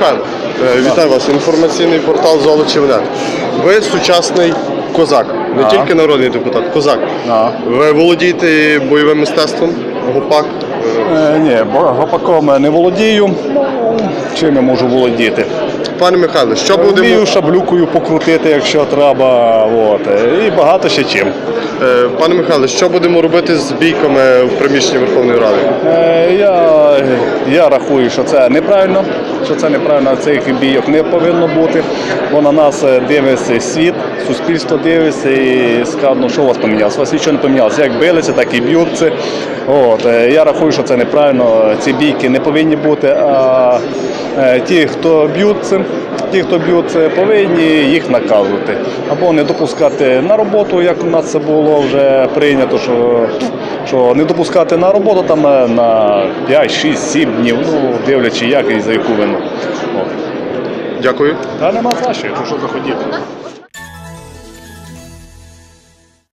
Михайло, е, вітаю вас. Інформаційний портал Золочівнет. Ви сучасний козак, не Да. тільки народний депутат, козак. Да. Ви володієте бойовим мистецтвом, гопак. Е, Е, ні, бо гопаком не володію. Ну, чим я можу володіти? Пане Михайло, що будемо, Вмію шаблюкою покрутити, якщо треба. От. е, І багато ще чим. е, пане Михайло, що будемо робити з бійками в приміщенні Верховної Ради? Е, Я, я рахую, що це неправильно, що це неправильно, цих бійок не повинно бути, бо на нас е, дивиться світ, суспільство дивиться і скажуть, що у вас помінялося. У вас нічого не помінялося. Як билися, так і б'ються. Е, я рахую, що це неправильно. Ці бійки не повинні бути. А е, ті, хто б'ються, ті, хто б'ють, повинні їх наказувати. Або не допускати на роботу, як у нас це було вже прийнято, що, що не допускати на роботу там е, на 5, 6, 7 днів, ну дивлячи як і за яку вину. Дякую. Та нема за що, якщо що заходити.